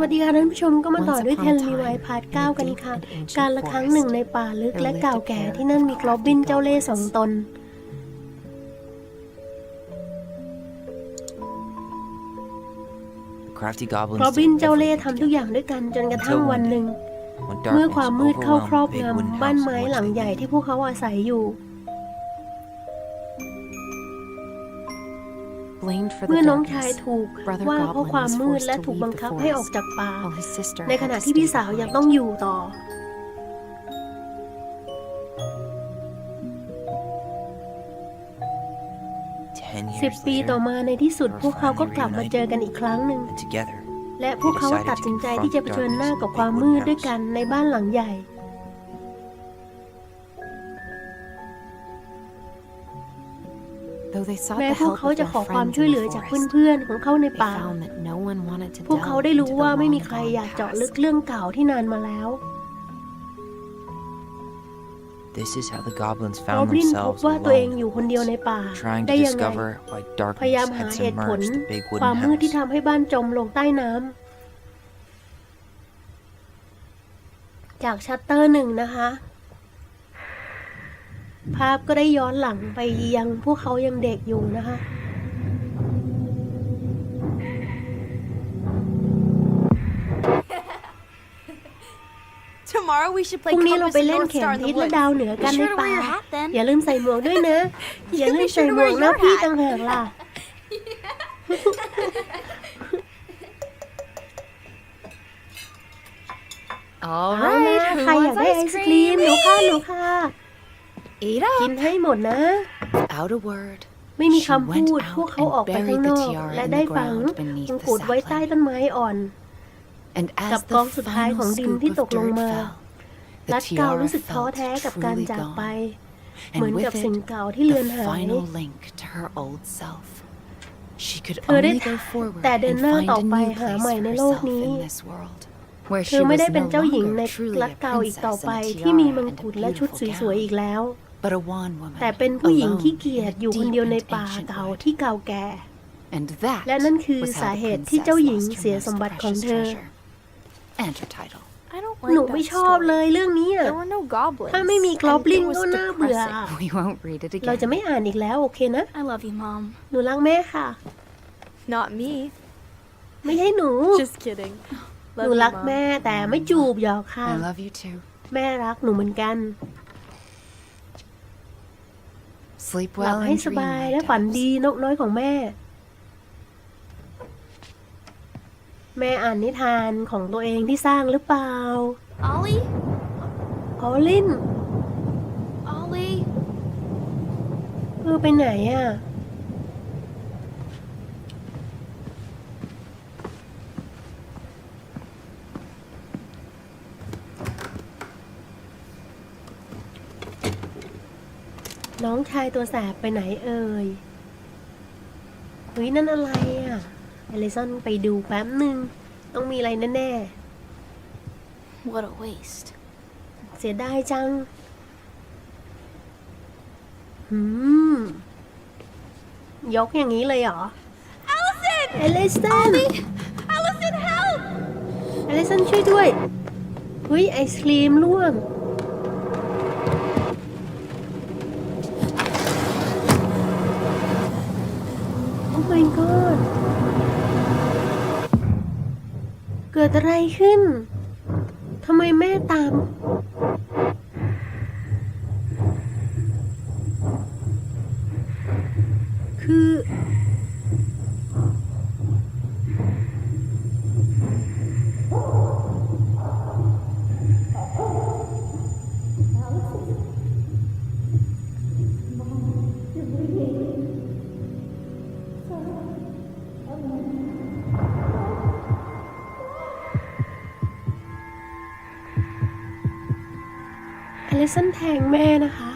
วัสดีค่ะท่านผู้ชมก็มาต่อ Once ด้วย upon เท a ล time, มีไวพาร์ท in 9กัน deep ค่ะ and ancient การละครั้งหนึ่งในป่าลึก there และ lived เก่า a แก่ pair ที่นั่นมี of กรอบบิน crafty เจ้าเล่ห์สอง goblins. ตน The crafty goblins กรอบบิน did เจ้าเล่ห์ everything ทำทุกอย่างด้วยกันจนกระทั่งวันหนึ่ง when เมื่อ darkness ความมืดเข้าครอบ overwhelmed the big wooden งำบ้าน house in ไม้ which หลัง they ใหญ่ lived. ที่พวกเขาอาศัยอยู่ เมื่อ the น้องชาย darkness, ถูก Brother ว่าเพราะ Goblin ความ was มืด forced และ to ถูก leave บัง the คับให้ออก forest, จากป่า while his sister ในข had ณะ to ที่ stay พี่สาวยัง behind. ต้องอยู่ต่อ Ten สิบ years ปีต่อ later, มาในที่สุดพวกเขาก็กลับมาเจอกันอีกครั้งหนึ่ง and together, และพวกเขาตัดสินใจที่จะเผชิญหน้ากับความมืดด้วยกันในบ้านหลังใหญ่ แม้ the พวก help เขา of จะ their ขอความ friends ช่วย in เหลือ the จาก forest, เพื่อนๆของเขาใน they ป่า found that no one wanted to พวกเขา delve ได้รู้ into the ว่าไม่มี long ใคร gone อยากเจาะ past. ลึกเรื่องเก่าที่นานมาแล้ว This is how the goblins โร found บลินพบ themselves ว่าตัวเองอ alone, ยู่คนเดียวในป่า trying ได้ to ยังไง discover why พยายาม darkness หา had เหตุผล submerged the big ความ wooden มืดที่ house. ทำให้บ้านจมลงใต้น้ำจากชัตเตอร์หนึ่งนะคะ ภาพก็ได้ย้อนหลังไปยังพวกเขายังเด็กอยู่นะคะ Tomorrow we should พ play รุ่งนี้เรา Compass ไป and เล่น North เข็ม Star in ทิ the ศและ woods. ดาวเหนือกัน Be ใน sure to ป่า wear your hat then. อย่าลืมใส่หมวกด้วยนะ อย่าลืม be ใส่ sure to หมวก wear หน้า your พี่ hat. ต่างหากล่ะ All เอานะ right, who ใครอยาก wants ได้ไอ ice ศครีม cream? หนูค่ะหนูค่ะ Eat กิ up. นให้หมดนะ Without a word, ไม่มี she คำ went พูด out พวกเขา and ออกไปข้าง buried น the อก tiara และ in ได้ the ฝัง ground ม beneath ง the กุฎไว้ใต้ sapling. ต้นไม้อ่อน And กับ as กอง the สุดท้ายของ final ดิน scoop ที่ต of กลง dirt มา fell, รั the ดเกา tiara รู้สึกท้อ felt แท้กับการ truly จากไป gone. เหมือน And กับ with สิ่ง it, เก่าที่เลือน the หาย final link to her old self. She could เธอได้ only go forward แต่เดิน and หน้า find ต่อ a ไป new หา place ใหม่ for ในโลก herself นี้ in this world, where เธ she อไม่ was ได้เป็น no เจ้าหญิงใน longer truly รัฐ a เกาอีกต่อ princess ไป in a ที่มีม tiara ง and กุฎ a และชุด beautiful สวย ๆ อีก gown, แล้ว but a wan woman แต่เป็นผู้หญิง alone ขี้เกียจ in a อยู่คนเดียว deep ใน and ป่า ancient เก่า wood. ที่เก่าแก่ And that และนั่นคือ was how สา the เหตุที่ princess เจ้าหญิง lost her เสีย most สมบัติของ precious เธอ treasure and her title. I don't หนู like ไม่ that ชอบเล story. ยเรื่องนี้อะ There were no goblins. ถ้าไม่มีกรอบลิน and it ก็ was น่าเบื่อ depressing. We won't read it เราจะ again. ไม่อ่านอีกแล้วโอเคนะ I love you, Mom. หนูรักแม่ค่ะ Not me. ไม่ใช่หนู Just kidding. หนูรักแม่แต่ไม่จูบหยอกค่ะ I love you too. แม่รักหนูเหมือนกัน Sleep หลับ well ให้ and ส dream, บาย my และฝัน doves. ดีนกน้อยของแม่ แม่อ่านนิทานของตัวเองที่สร้างหรือเปล่า Ollie? ออลิน Ollie? เออไปไหนอะ น้องชายตัวแสบไปไหนเอ่ยเฮ้ยนั่นอะไรอะเอลิสันไปดูแป๊บหนึ่งต้องมีอะไรแน่ What a waste. ๆ เสียดายจัง หืม ยกอย่างนี้เลยเหรอ Allison! เอลิสัน Allison, help! อลิสันช่วยด้วยเฮ้ยไอศครีมร่วง โอ้ my god เกิดอะไรขึ้น ทำไมแม่ตาม เลสันแทงแม่นะคะ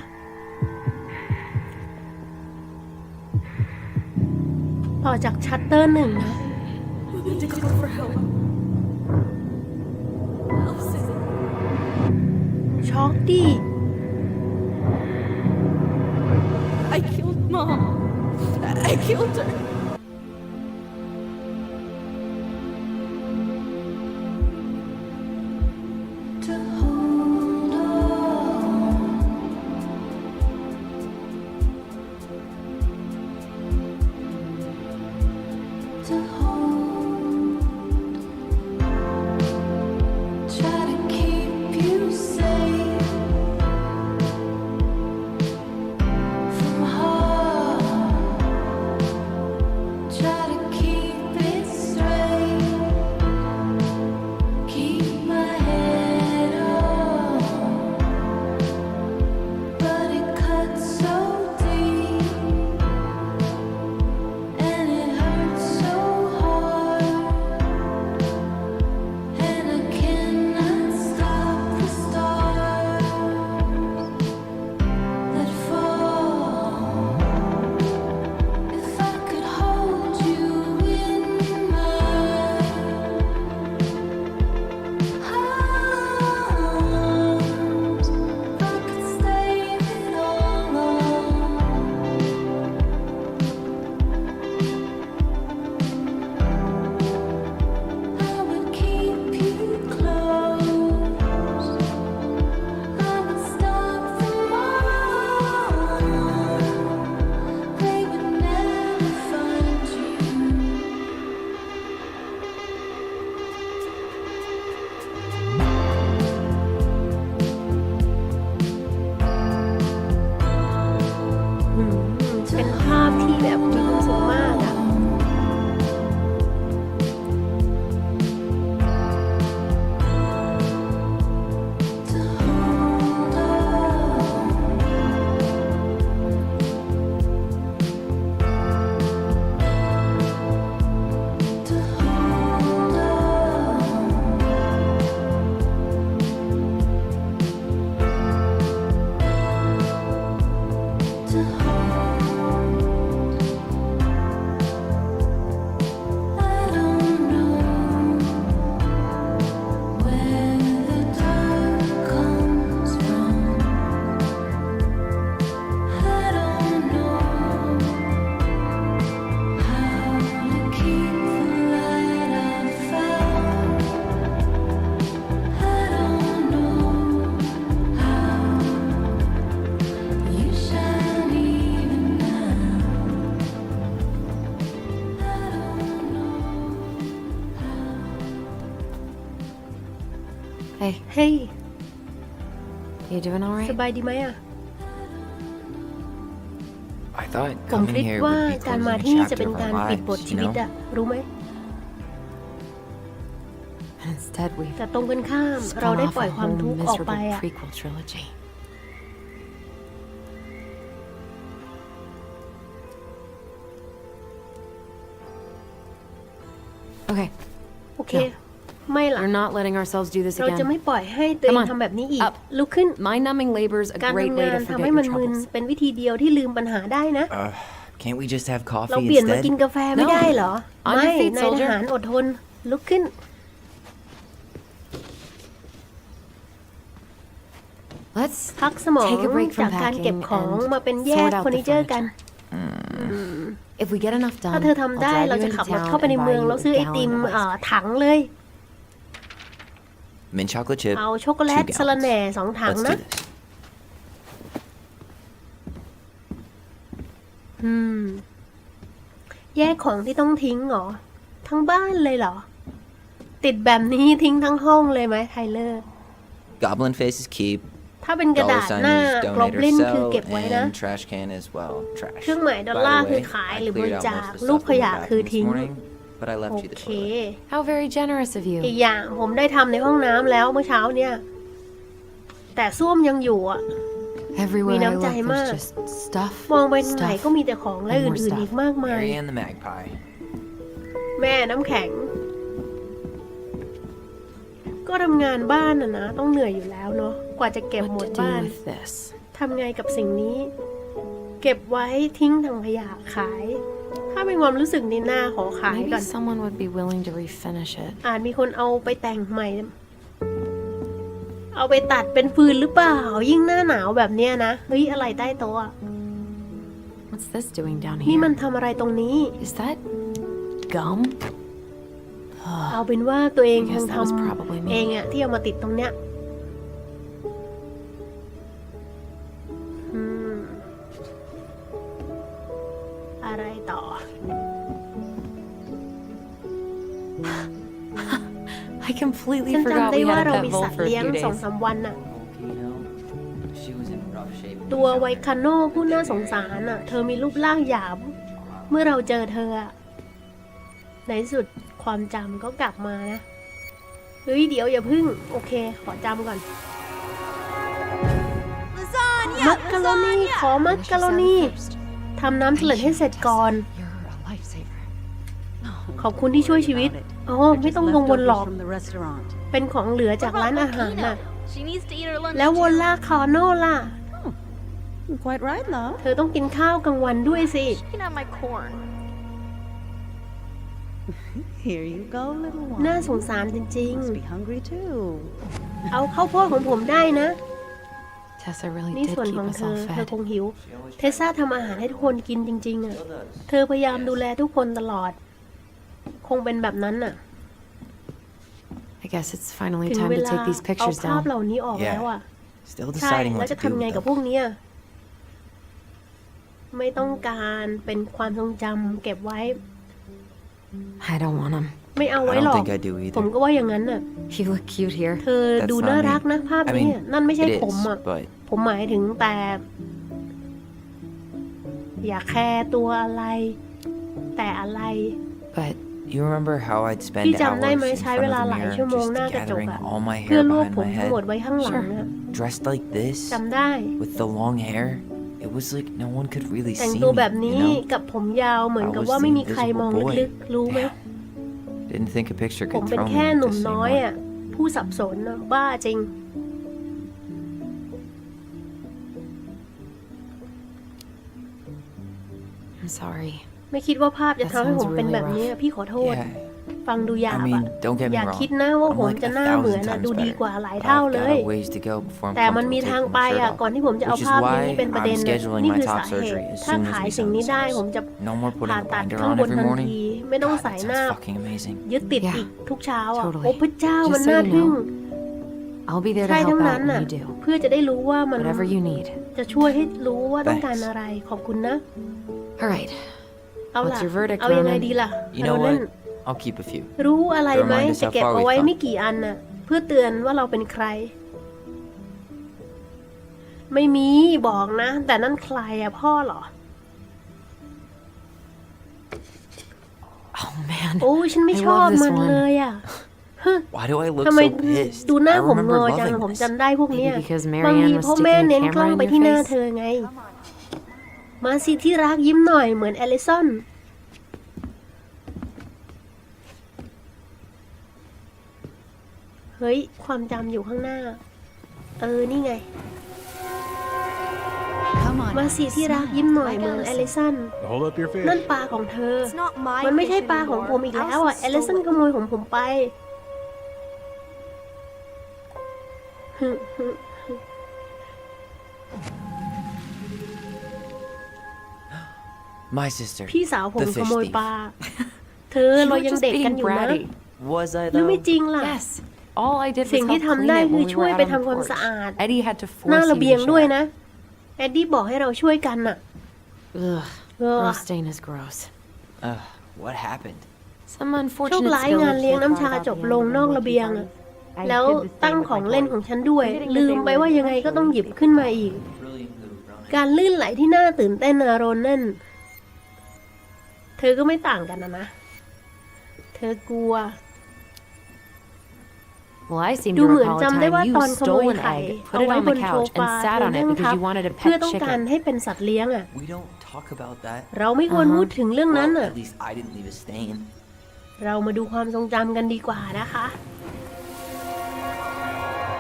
ต่อจากชัตเตอร์หนึ่งนะ ช็อกดี I killed mom. I killed her. Hey, เฮ้ย you doing all ส right? บายดีไหมอะ I thought ผม coming คิด here ว่า would be การ closing มา a ที่นี่จะ chapter เป็น of การ our ปิดบท lives, ชี you วิต know? อะรู้ไหม And instead, we แต่ตรงกันข้าม เรา spun ได้ off ปล่อย a ความ whole ทุกข์ออกไป miserable อะ prequel trilogy. Okay, โอเค ไม่ล่ะ we're not letting ourselves do this เราจะ again. ไม่ปล่อยให้ตัวเอง Come on. ทำแบบนี้อีก Up. ลุกขึ้น Mind-numbing labor's a การ great ทำ way งาน to ทำ forget ให้ your มันมึน troubles. เป็นวิธีเดียวที่ลืมปัญหาได้นะ Uh, can't we just have เรา coffee เปลี่ยนมากิน instead? กาแฟไม่ No. ได้เหรอ On ไม่ your feet, นายท soldier. หารอดทน ลุกขึ้น Let's พักสมอง Take a break from จากการเก็บ packing ของ and มาเป็นแยก sort out เฟอร์นิเจอร์ the กัน if we get enough ถ้า done. เธอทำได้ I'll เรา drive จะ you ขับ into รถ town เข้าไปใน and เมือง buy you แล้วซื้อ a ไอติม gallon of เอ่ ice อถังเลย Mint chocolate chip. เอาช็อกโกแลต two สละแหน่ gallons. สองถัง Let's นะ do this. อืม แยกของที่ต้องทิ้งเหรอ ทั้งบ้านเลยเหรอ ติดแบบนี้ทิ้งทั้งห้องเลยไหมไทเลอร์ Goblin faces keep. ถ้าเป็นกระ Dollar ดาษ sign หน้า is กลบ donate ลิ or นคือ sell, เก็บไว้นะ and trash can as well. Trash. เครื่องหมายดอล By ลาร์ the คือ way, ขาย I หรือบ cleared ริ out จาค most of the รูป stuff ข in the ยะคือ bathroom ทิ้ง this morning, but I โอ left you the เค toilet. How very generous of อี you. กอย่างผมได้ทำในห้องน้ำแล้วเมื่อเช้าเนี่ย แต่ส้วมยังอยู่อะ Everywhere I มีน้ำใจ look, มาก there's just stuff. มองไปทางไหน stuff. ก็มีแต่ของและ and more อื่นๆ stuff อีกมากมาย Mary and the magpie. แม่น้ำแข็ง ก็ทำงานบ้านอะนะ ต้องเหนื่อยอยู่แล้วเนาะกว่าจะเก็บหม What ด to บ้าน do with this? ทำไงกับสิ่งนี้ เก็บไว้ทิ้งถังขยะขาย ถ้าเป็นความรู้สึกนี้หน้าขอขาย Maybe ก่อน someone would be willing to refinish it. อาจมีคนเอาไปแต่งใหม่ เอาไปตัดเป็นฟืนหรือเปล่า ยิ่งหน้าหนาวแบบเนี้ยนะ เฮ้ย อะไรใต้โต๊ะอะ What's this doing down นี่ here? มันทำอะไรตรงนี้ Is that gum? เอาเป็นว่าตัวเอง I ค guess ง that ท was probably ำเอง me. อะที่เอามาติดตรงเนี้ย ได้ we ว่า had a เรา pet มี vole สัตว์ for a เลี้ยง few สอง days. สามวันน่ะ Volcano. She was in rough shape. when ตัว we ไว found her. คาโน่ผู้น่าสงสารน่ะ เธอมีรูปร่างหยาบ เมื่อเราเจอเธออะในที่สุดความจำก็กลับมานะ เฮ้ยเดี๋ยวอย่าพึ่ง โอเค ขอจำก่อน Lasagna! มักกะโรนีขอมักกะโรนีทำน้ำสลัดให้เสร็จก่อน You're a lifesaver. ขอบคุณที่ช่วยชีวิตอ๋อไม่ต้องกังวลหรอก From the restaurant. เป็นของเหลือ What จากร้าน about อาหาร Volcano? น่ะ She needs to eat her lunch แล้ววอล too. ล่าคาโน่ล่ะ Quite right, love. เธอต้องกินข้าวกลางวันด้วยสิ She can have my corn. Here you go, little one. น่าสงสารจริง Must be hungry too. ๆ เอาข้าวโพดของผมได้นะ Tessa really นี่ did ส่วน keep ของ us เธ all อเธอ fed. คงหิว เทสซาทำอาหารให้ทุกคนกินจริง ๆ อะ เธอพยายามดูแลทุกคนตลอด คงเป็นแบบนั้นน่ะ I guess it's finally ถึง time เว to ลา take these เอา pictures ภาพ down. เหล่านี้ออกแล้วอะ Still ใช่ deciding แล้ว what จะ to do ทำไง with กับ them. พวกเนี้ยไม่ต้องการเป็นความทรงจำเก็บไว้ I don't want them. ไม่เอาไว้ I หร don't อก think I do ผม either. ก็ว่าอย่างนั้นน่ะ You look cute here. เธอ That's ดู not น่า me. รักนะ ภาพ I นี้ mean, นั่นไม่ใช่ It ผม is, อะ but ผมหมายถึงแต่ อย่าแคร์ตัวอะไร แต่อะไร But you remember how I'd spend พี่ hours จำได้ไหม in ใช้ front เว of ลา the หลาย mirror ชั่วโมง just หน้ากระจก gathering อะ all my เพื่อ hair รวบ behind ผม my ทั้งหมด head, ไว้ข้างหลังอะ dressed like this จำได้ with the long hair? It was like no one could really แต่ง see ตัว me, แบบ you นี้ know? กับผมยาวเหมือนกับ I was ว่า the ไม่มีใครมอง invisible boy. ลึกๆ รู้ไหม Yeah. Didn't think a picture ผม could เป็น throw me แค่ like หนุ่ม this น้อย anymore. อ่ะ ผู้สับสนอะบ้าจริง I'm sorry. ไม่คิดว่าภาพจะทำให้ผมเป็นแบบนี้ That พี่ขอโทษ Yeah. ฟังดูหยา I บ mean, อะ don't get me อย่า wrong. คิดนะว่า I'm ผม like จะ a หน้าเหมือน thousand อะ times ดูดี better. กว่าหลาย But เท่า I've เล got ย a ways to go before I'm แต่มันมี comfortable ทาง taking ไป my shirt อะ off. ก่อนที่ผมจะเอา Which is ภาพ why นี้เป็นประเด็น I'm น่ะ scheduling นี่ my คือ top สาเห surgery ตุ as ถ้า soon as ขาย we สิ่ง sell นี้ this ได้ house. ผมจะ No more putting ผ่า a ตัด binder ข้าง on บน every ทัน morning. ที ไม่ต้อง God, ใส่ that หน้า sounds fucking amazing. ยึดติด Yeah. อีกทุกเช้าอะ Totally. โอ้พระเจ้า Just มัน so น่า you ทึ่ง know, I'll be there to ใช่ help ทั้ง out นั้น when น่ะ you do. เพื่อจะได้รู้ว่ามัน Whatever you need. จะช่วยให้รู้ว่าต้องการ Thanks. อะไรขอบคุณนะ All right. เอาล่ะ What's your verdict, เอายังไง Ronan? ดีล่ะ You know โรนัน what? I'll keep a few. รู้อะไรไหม Remind us จะ how เก็บ far เอาไว้ we've come. ไม่กี่อันน่ะ เพื่อเตือนว่าเราเป็นใคร ไม่มีบอกนะ แต่นั่นใครอะพ่อเหรอ Oh man. โอ้ยฉันไม่ I ชอบ love this มัน one. เลยอะ Why do I look ทำไม so pissed? ดูหน้า I ผมง remember อจัง loving ผม this. จำได้พวกเนี้ย Maybe because บางที Marianne was เพราะแม่ sticking a เน้นกล้อง camera in ไป your ที่หน้า face? เธอไง มาสิที่รักยิ้มหน่อยเหมือนเอลิสันเฮ้ย ความจำอยู่ข้างหน้า เออ นี่ไง Come on. มาสิที่รักยิ้มหน่อยเหมือนเอลิสัน Hold up your fish. นั่นปลาของเธอ It's not my มันไม่ใช่ fish ปลาของ anymore. ผมอีกแล้วอะเอ Allison ลิสัน stole ข it. โมยของผมไป ฮึฮึ My sister. พี่สาวผม The ข fish โมย thief. ปลา เธอ You เรา were ยัง just เด็กกัน being อยู่นะ bratty. Was I หรือ though? ไม่จริงล่ะ Yes. All I did สิ่ง was ที่ help ทำ clean ได้ it คื when อ we ช่วย were ไป out on ทำความ the สะ porch. อาด Eddie had to หน้า force ระ you เบียง to ด้วย shower. นะ แอดดี้บอกให้เราช่วยกันน่ะ Ugh. เออ Rose stain is gross. Ugh, what happened? Some โชค unfortunate ร้าย spillage งานเลี้ยง will น้ำชา clog จ out บ the ลง end นอก of ระเบียง the อะ I แล้ว did the same ตั้ง with ของ my เล่น toys. ของฉันด้วย ลืมไปว่ายังไงก็ต้องหยิบขึ้นมาอีกการลื่นไหลที่น่าตื่นเต้นนะโรนนั่นเธอก็ไม่ต่างกันนะนะ เธอกลัว Well, I seem ดู to เหมือน recall a จำได้ว่า time ต you อนขโมย stole an ไข่ egg, เอา put it ไว้ on บ the นโซ couch, ฟา and แล้ว sat on นั่ it ง because ทับ you wanted a เพื่อ pet ต้องการ chicken. ให้เป็นสัตว์เลี้ยงอะ We don't talk about that. เราไม่ควร Uh-huh. พูดถึงเรื่องนั้น Well, อะ at least I didn't leave a stain. เรามาดูความทรงจำกันดีกว่านะคะ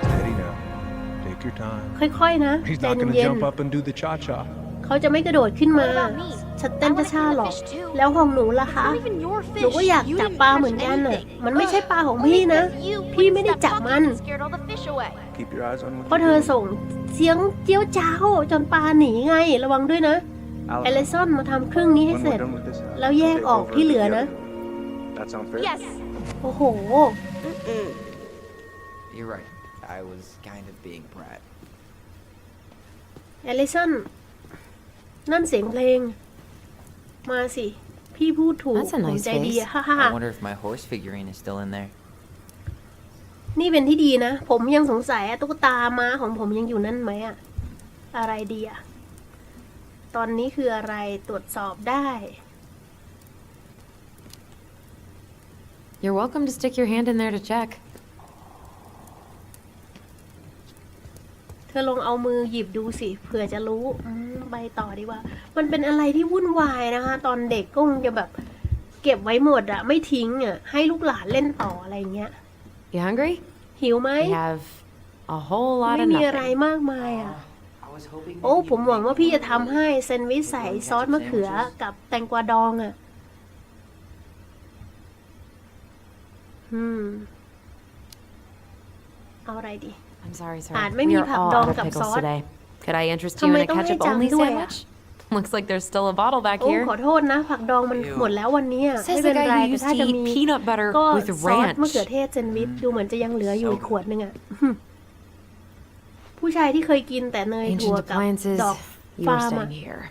Steady now. Take your time. ค่อยๆนะ He's ใจ not gonna เย็น jump up and do the cha cha. ๆเขาจะไม่กระโดดขึ้นมา What about me? ชัดเต้น I wanna ช้า catch ๆหรอก fish too. แล้วของหนูล่ะ It's คะ not even your หนู fish. ก็อยาก You จับ didn't ปลา catch เหมือนกันน่ะ anything. มันไม่ใช่ปลาของ Only พี่นะ because you พี่ wouldn't ไม่ได้ stop จับ talking มัน and scared all the fish away. Keep your eyes on what เพราะเธอ you're doing. ส่งเสียงเจียวจ้าวจนปลาหนีไง ระวังด้วยนะ Allison, เอลิซอนมาทำเครื่องนี้ให้ when เสร็จ we're done with this house, แล้วแยก take ออก over ที่เหลือ the นะ other. That sound fair? Yes. โอ้โห You're right. I was kind of being brat. เอลิซอน นั่นเสียงเพลง มาสิ พี่พูดถูก That's a ผม nice ใจดี face. อะฮ่าฮ่า I wonder if my horse figurine is still in there. นี่เป็นที่ดีนะ ผมยังสงสัยอะตุ๊กตาม้าของผมยังอยู่นั่นไหมอะอะไรดีอะตอนนี้คืออะไรตรวจสอบได้ You're welcome to stick your hand in there to check. เธอลองเอามือหยิบดูสิเผื่อจะรู้อืมไปต่อดีกว่า มันเป็นอะไรที่วุ่นวายนะคะ ตอนเด็กก็คงจะแบบเก็บไว้หมดอะไม่ทิ้งอะให้ลูกหลานเล่นต่ออะไรเงี้ย You hungry? หิวไหม We have a whole lot ไม่ of มีอะไร nothing. มากมายอะ I was hoping โอ้ผมหวังว่าพี่จะทำให้แซนด์วิชใส่ซอสมะเขือกับแตงกวาดองอะ่ะ อืม เอาอะไรดี I'm sorry, sir. อาจไม่ We มี are ผัก all ดอง out of กับ pickles ซอส today. Could I interest ทำ you ไม in a ต้องให้ ketchup only จำด้วยอะ sandwich? Looks like there's still a bottle back โอ้ here. ขอโทษนะ ผักดองมัน Ew. หมดแล้ววันนี้อะไม่ Says เป็ the นไร guy who แต่ used ถ้า to จะ eat มี peanut butter ก็ with ซอส ranch. มะเขือเทศแซนด์วิชดูเหมือนจะยังเหลืออยู่อีกขวดนึงอะผู้ชายที่เคยกินแต่เนยถั่ว Ancient กับ appliances. ดอก You ฟา were ร์มอะ saying here.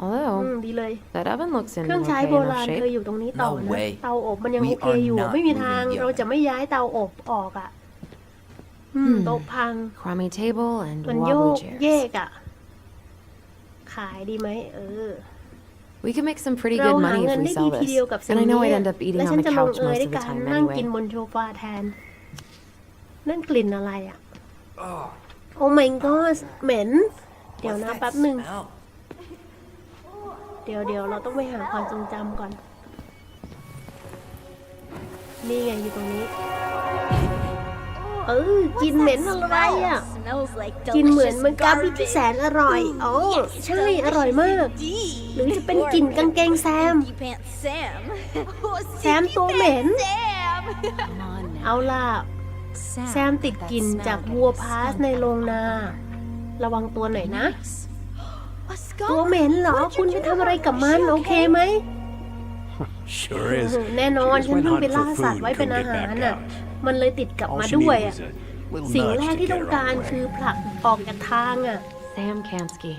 อื Although มดีเลย that oven looks in เครื่อง okay ใช้โบ enough ราณ shape. เคยอยู่ตรงนี้ต่อ No นะ way. เตาอบมันยัง We โอเค are อยู่ not ไม่มีทาง moving the เราจะไม่ย้ายเตาอบออกอะ่ะอืม โต๊ะพัง Crummy table and มันโย wobbly กเย chairs. กอะ่ะ ขายดีไหมเออ We can make some pretty เรา good หา money เงิ if น we ได้ดี sell ที this. เดียวกับสิ่ง And I นี้ know I'd อะ end up eating และ on ฉัน the จะลง couch เอย most ด้ว of ย the การ time นั่งกิน anyway. บนโซฟาแทน นั่นกลิ่นอะไรอะ่ะ โอ้ my god เหม็น เดี๋ยวนะแป๊บหนึ่ง Smell. เดี๋ยวเดี๋ยวเราต้องไปหาความทรงจำก่อน นี่ไงอยู่ตรงนี้ เออกินเหม็นอะไรอะ Smells like กินเหมือน delicious มันกาบิที่แส garbage. นอร่อยโอ้ใช่อร่อยมาก หรือจะเป็นกลิ่นกางเกงแซม Stinky Pants Sam. Oh, แซมตัวเหม็น Sam. Come on now. เอาล่ะ Sam, แซมติด that กลิ่น smell จาก getting วัว the พาส skunk ในโรง out of นา there. ระวังตัวหน่อยนะ Nice. A ตัว skunk? เหม็นเหรอ คุณไปทำอะไรกับมันโอเคไหม Sure is. แน่นอน She just ฉัน went เพิ่งไป hunting ล่า for สัต food ว์ and ไว้เป็น couldn't อา get หาร back น่ะ out. มันเลยติดกลับ All มา she ด้วย needed อะ was a little สิ่ง nudge แรก to ที่ get ต้อง her การ on the คือ way. ผลักออกจากทางอะ Sam Kansky.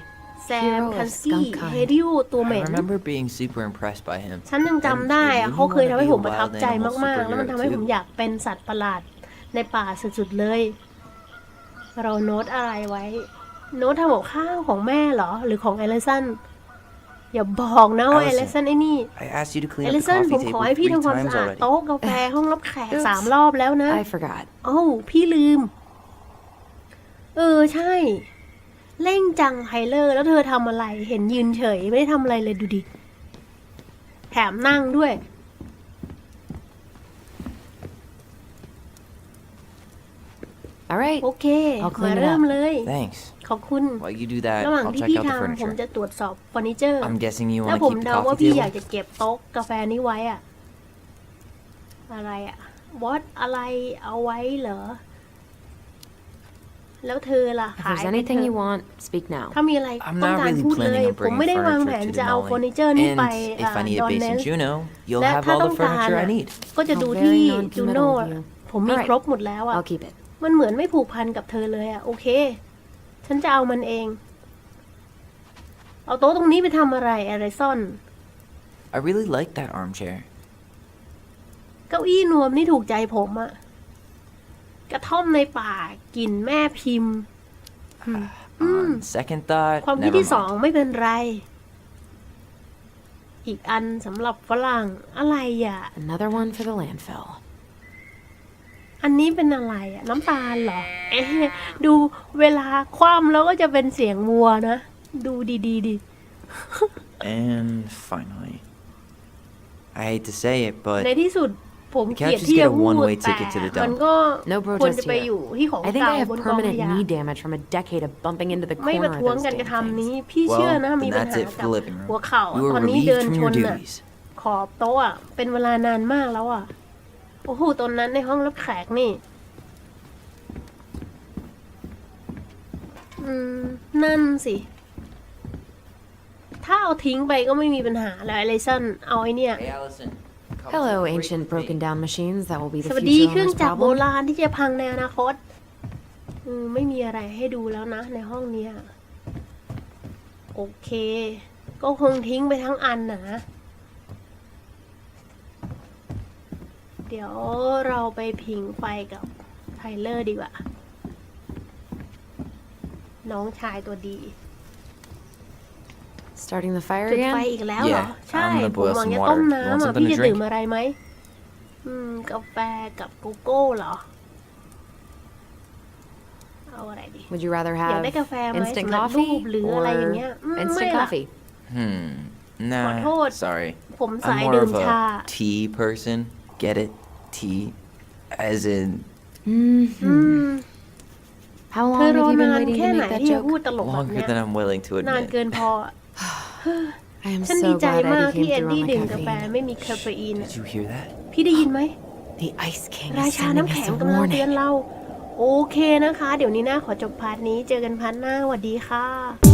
แซม Hero คัน of ซี่ skunk kind. เฮดิวตัวเหม็ I น remember being super impressed by him. ฉันยังจำได้อะ And เขาเคยทำให้ผมประทับใจ wild animal มาก ๆ แล้วมันทำให้ superhero ผม too. อยากเป็นสัตว์ประหลาดในป่าสุด ๆ เลย เราโน้ตอะไรไว้ โน้ตทำกับข้าวของแม่เหรอ หรือของเอลิสัน อย่าบอกนะว่าเอ Allison ลิสันไอ้นี่ I asked you to เอ clean up ลิ the สัน coffee ผมขอ table ให้พี่ three ทำความ times สะอาด already. โต๊ะกาแฟห้องรับแขก Oops. สามรอบแล้วนะ I forgot. โอ้าพี่ลืม เออใช่ เร่งจังไพเลอร์ แล้วเธอทำอะไร เห็นยืนเฉย ไม่ได้ทำอะไรเลยดูดิ แถมนั่งด้วย All right. โอเคเอามา clean it เริ่ม up เลย Thanks. ขอบคุณ While you do that, ระหว่าง I'll ที่ check พี่ out the ทำผม furniture. จะตรวจสอบเฟอร์นิเจอร์ I'm guessing you แล้ว want ผ to ม keep the เดาว่า coffee พี่อยาก table. จะเก็บโต๊ะกาแฟนี้ไว้อะอะไรอะวอตอะไรเอาไว้เหรอ แล้วเธอล่ะ If ขาย there's ไปเถ anything you อะ want, speak now. ถ้ามีอะไร I'm ต้อง not การ really พูดเลย planning on ผมไม่ได้ bringing วางแผ furniture น to จะเอา Denali. เฟอร์นิเจอร์นี่ And ไป if I need ด a อนเน base ล in Juneau, you'll และ have ถ้า all ต้อ the งการ furniture I อะ need. ก็จะดู How ที่ very non-committal จูโน่ of you. ผมมี Alright. ครบหมดแล้วอะ I'll keep it. มันเหมือนไม่ผูกพันกับเธอเลยอะโอเค ฉันจะเอามันเอง เอาโต๊ะตรงนี้ไปทำอะไรอะไรซ่อน I really like that armchair. เก้าอี้นวมนี่ถูกใจผมอะกระท่อมในป่ากลิ่นแม่พิมพ์ On second thought, ความคิด never ที่สอง mind. ไม่เป็นไร อีกอันสำหรับฝรั่งอะไรอะ Another one for the landfill. อันนี้เป็นอะไรอะน้ำตาลเหรอเอ๊ะดูเวลาคว่ำแล้วก็จะเป็นเสียงวัวนะ ดูดีๆดิ And finally, I hate to say it, but ในที่สุดผม You เกลียด can't ที่ just จะ get a พูด one-way แต่ ticket to the มัน dump. ก็ No ควร protest จะไป here. อยู่ที่ของ I think เก่า I have บนกองข permanent ยะ knee damage from a decade of bumping into the ไม่ corner ประ of ท้วง those กัน damn กระทำ things. นี้พี่เชื่อ well, นะมี then ปัญ that's หา it for กับ the living หัว room. เข่า You ตอ were นนี้เดิน relieved ช from น your น่ะ duties. ขอบโต๊ะอะเป็นเวลานานมากแล้วอะ โอ้โหตอนนั้นในห้องรับแขกนี่ อืม นั่นสิ ถ้าเอาทิ้งไปก็ไม่มีปัญหาแล้วไอเลสันเอาไอเนี่ย Hey, Allison. come Hello, take a break ancient with me. broken down machines that will be ส the วัสดี future เครื่อง owner's จักรโบ problem. ราณที่จะพังในอนาคตอืมไม่มีอะไรให้ดูแล้วนะ ในห้องเนี้ย โอเค ก็คงทิ้งไปทั้งอันนะ เดี๋ยวเราไปผิงไฟกับไทเลอร์ดีกว่า น้องชายตัวดี Starting the fire จุดไฟ again? อีกแล้วเหรอ Yeah, ใช่ I'm gonna ผม boil หวัง some จะ water. ต้ม You น้ำ want อะ something พี่ to จะดื่ม drink? อะไรไหมอืมกาแฟกับโกโก้เหรอ เอาอะไรดี Would you rather อยาก have ได้กาแฟไหม instant สำหรับรู coffee ปหรืออะไรอย่างเงี้ย or อืม instant ไม่ล่ะ coffee? Hmm. ขอโทษ Nah. Sorry. ผมสาย I'm more ดื่ม of ชา a tea person. Get it? Tea. As in, อืม How เธอ long รอ have you นา been น waiting แค่ to ไหน make that ที่จะ joke? พูดตลกแบบ longer เนี้ย than I'm willing to นาน admit. เกินพออะ I am ฉัน so ดีใจ glad มาก Eddie ที่ came เอ็ด through ดี้ on ดื่ม my กาแฟ caffeine. ไม่มีคาเฟอีนอะ Did you hear that? พี่ได้ยินไหม The Ice King รา is ชา sending น้ำ us แข็ง a กำลังเตือน warning. เรา โอเคนะคะ เดี๋ยวนี้น่าขอจบพาร์ทนี้เจอกันพาร์ทหน้าสวัสดีค่ะ